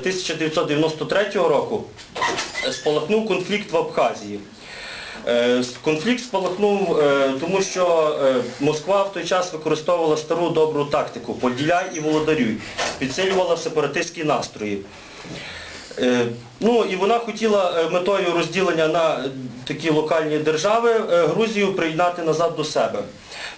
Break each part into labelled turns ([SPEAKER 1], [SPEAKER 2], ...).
[SPEAKER 1] 1993 року спалахнув конфлікт в Абхазії. Е, Конфлікт спалахнув, е, тому що е, Москва в той час використовувала стару добру тактику поділяй і володарюй, підсилювала сепаратистські настрої. Е, Ну і вона хотіла е, метою розділення на е, такі локальні держави е, Грузію приєднати назад до себе.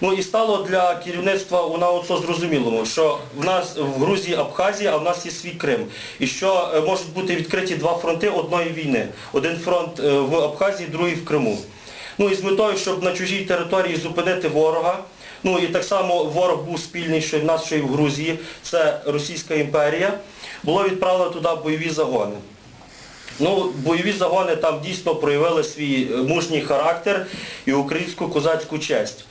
[SPEAKER 1] Ну і стало для керівництва УНАУЦО зрозуміло, що в нас в Грузії Абхазія, а в нас є свій Крим. І що е, можуть бути відкриті два фронти одної війни. Один фронт е, в Абхазії, другий в Криму. Ну і з метою, щоб на чужій території зупинити ворога. Ну і так само ворог був спільний, що в нас, що і в Грузії. Це Російська імперія. Було відправлено туди бойові загони. Ну, бойові загони там дійсно проявили свій е, мужній характер і українську козацьку честь.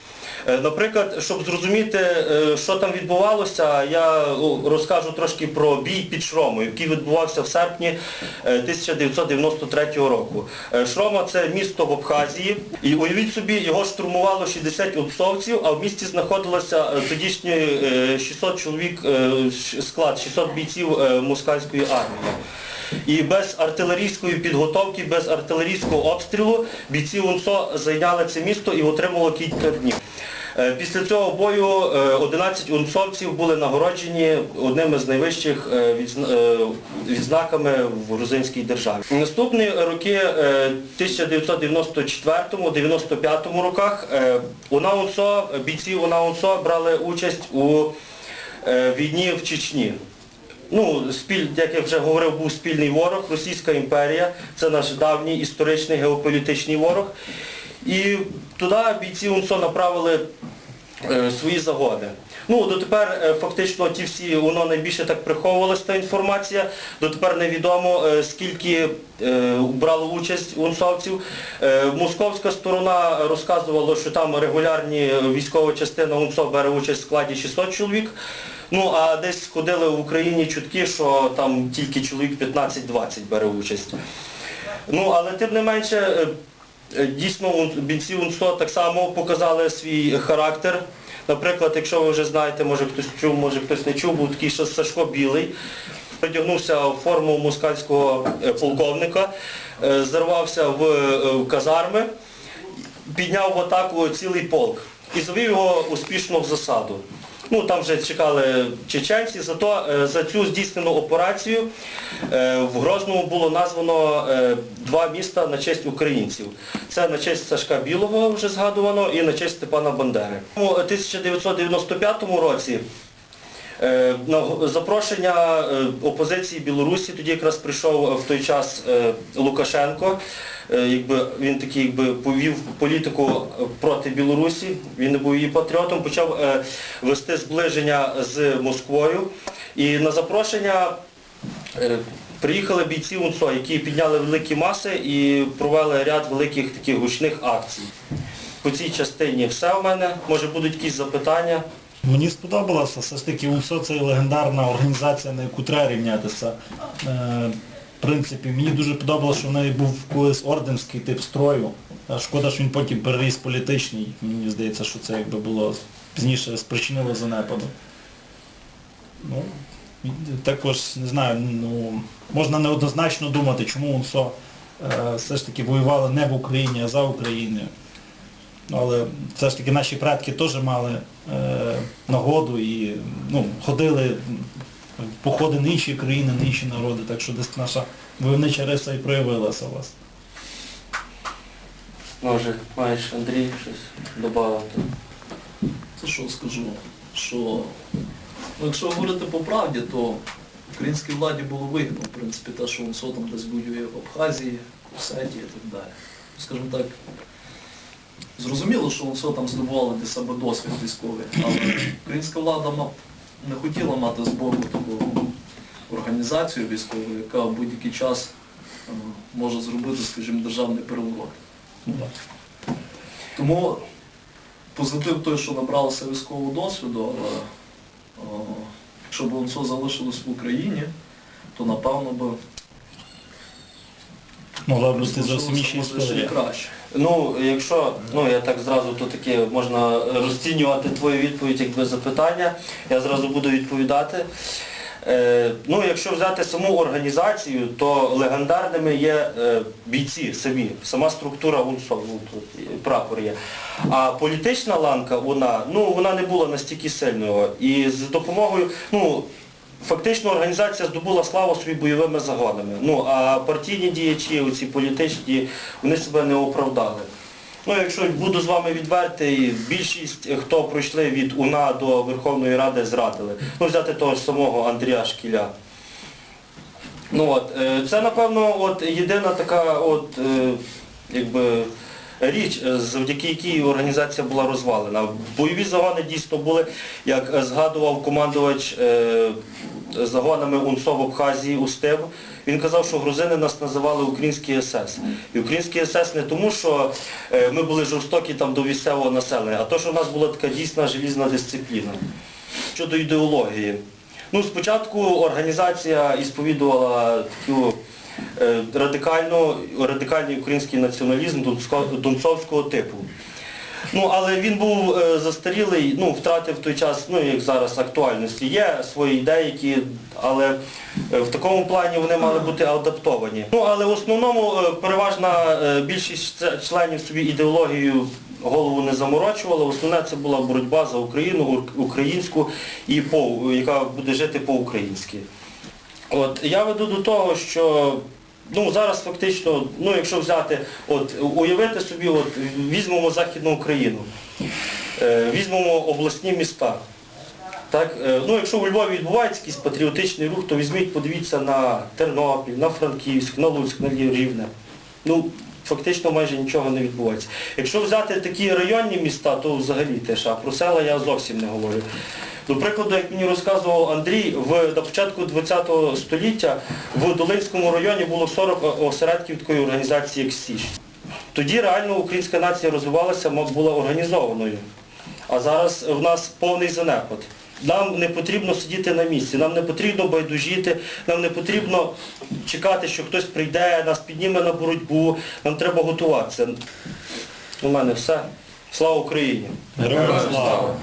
[SPEAKER 1] Е, Наприклад, щоб зрозуміти, е, що там відбувалося, я розкажу трошки про бій під Шромою, який відбувався в серпні е, 1993 року. Шрома це місто в Абхазії, і уявіть собі, його штурмувало 60 отцовців, а в місті знаходилося тодішній е, 600 чоловік склад, 600 бійців москальської армії. І без артилерійської підготовки, без артилерійського обстрілу бійці УНСО зайняли це місто і отримало кілька днів. Е, Після цього бою е, 11 унцовців були нагороджені одними з найвищих е, відзна- е, відзнаками в грузинській державі. Наступні роки е, 1994-95 роках е, УНАУНСО, бійці УНАУНСО брали участь у е, війні в Чечні. Ну, спіль, як я вже говорив, був спільний ворог, Російська імперія, це наш давній історичний геополітичний ворог. І туди бійці УНСО направили е, свої загони. Ну, дотепер е, фактично ті всі, воно найбільше так приховувалася та інформація, дотепер невідомо, е, скільки е, брало участь унсовців. Е, Московська сторона розказувала, що там регулярні військова частина УНСО бере участь в складі 600 чоловік. Ну, а десь ходили в Україні чутки, що там тільки чоловік 15-20 бере участь. Ну, але тим не менше, е, е, дійсно бійці УНСО так само показали свій характер. Наприклад, якщо ви вже знаєте, може хтось чув, може хтось не чув, був такий ще Сашко Білий. Придягнувся в форму москальського е, полковника, зарвався в казарми, підняв в атаку цілий полк і завів його успішно в засаду. Ну, там вже чекали чеченці, зато е, за цю здійснену операцію е, в Грозному було названо е, два міста на честь українців. Це на честь Сашка Білого, вже згадувано, і на честь Степана Бандери. У 1995 році На запрошення е, опозиції Білорусі, тоді якраз прийшов е, в той час е, Лукашенко, Е, якби він такий якби повів політику е, проти Білорусі, він не був її патріотом, почав е, вести зближення з Москвою. І на запрошення е, приїхали бійці УНСО, які підняли великі маси і провели ряд великих таких гучних акцій. По цій частині все в мене. Може будуть якісь запитання.
[SPEAKER 2] Мені сподобалося, все ж таки УНСО це легендарна організація, на яку треба рівнятися. Е, в принципі, мені дуже подобалося, що в неї був колись орденський тип строю. Шкода, що він потім переріс політичний. Мені здається, що це якби було пізніше спричинило занепаду. Ну, також, не знаю, ну, можна неоднозначно думати, чому УНСО е, все ж таки воювало не в Україні, а за Україною. Але все ж таки наші предки теж мали е, нагоду і ну, ходили в походи на інші країни, на інші народи, так що десь наша войовнича риса і проявилася у вас.
[SPEAKER 1] Може, маєш Андрій щось додати?
[SPEAKER 3] Це що скажу? Що ну, якщо говорити по правді, то українській владі було вигідно, в принципі, те, що УНСО там десь воює в Абхазії, в Осетії і так далі. Скажімо так, зрозуміло, що УНСО там здобувало для себе досвід військовий, але українська влада не хотіла мати з боку таку організацію військову, яка в будь-який час е, може зробити, скажімо, державний переворот. Тому позитив той, що набралося військового досвіду, але о, якщо б УНСО залишилось в Україні, то напевно би
[SPEAKER 2] Могла б бути зовсім інша історія.
[SPEAKER 1] Ну, якщо, ну я так зразу то таке можна розцінювати твою відповідь якби запитання, я зразу буду відповідати. Е, ну, якщо взяти саму організацію, то легендарними є е, бійці самі, сама структура УНСО, ну, тут прапор є. А політична ланка, вона, ну, вона не була настільки сильною. І з допомогою, ну, фактично організація здобула славу собі бойовими загонами. Ну, а партійні діячі, оці політичні, вони себе не оправдали. Ну, якщо буду з вами відвертий, більшість, е, хто пройшли від УНА до Верховної Ради, зрадили. Ну, взяти того ж самого Андрія Шкіля. Ну от, е, це напевно от єдина така от, е, якби, річ, е, завдяки якій організація була розвалена. Бойові загони дійсно були, як е, згадував командувач е, загонами УНСО в Абхазії Устив, він казав, що грузини нас називали український СС. І український СС не тому, що ми були жорстокі там до місцевого населення, а то, що в нас була така дійсна желізна дисципліна. Щодо ідеології. Ну, спочатку організація ісповідувала таку е, радикальну, радикальний український націоналізм донцовського типу. Ну, але він був е, застарілий, ну, втратив той час, ну, як зараз, актуальності. Є свої ідеї, які, але е, в такому плані вони мали бути адаптовані. Ну, але в основному переважна більшість членів собі ідеологію голову не заморочувала. Основне це була боротьба за Україну, українську і по, яка буде жити по-українськи. От я веду до того, що ну зараз фактично, ну якщо взяти, от уявити собі, от візьмемо Західну Україну, е, візьмемо обласні міста. Так, е, ну якщо у Львові відбувається якийсь патріотичний рух, то візьміть, подивіться на Тернопіль, на Франківськ, на Луцьк, на Рівне. Ну, фактично майже нічого не відбувається. Якщо взяти такі районні міста, то взагалі теж, а про села я зовсім не говорю. До прикладу, як мені розказував Андрій, в, на початку ХХ століття в Долинському районі було 40 осередків такої організації, як Січ. Тоді реально українська нація розвивалася, була організованою. А зараз в нас повний занепад. Нам не потрібно сидіти на місці, нам не потрібно байдужіти, нам не потрібно чекати, що хтось прийде, нас підніме на боротьбу, нам треба готуватися. У мене все. Слава Україні!
[SPEAKER 2] Героям слава!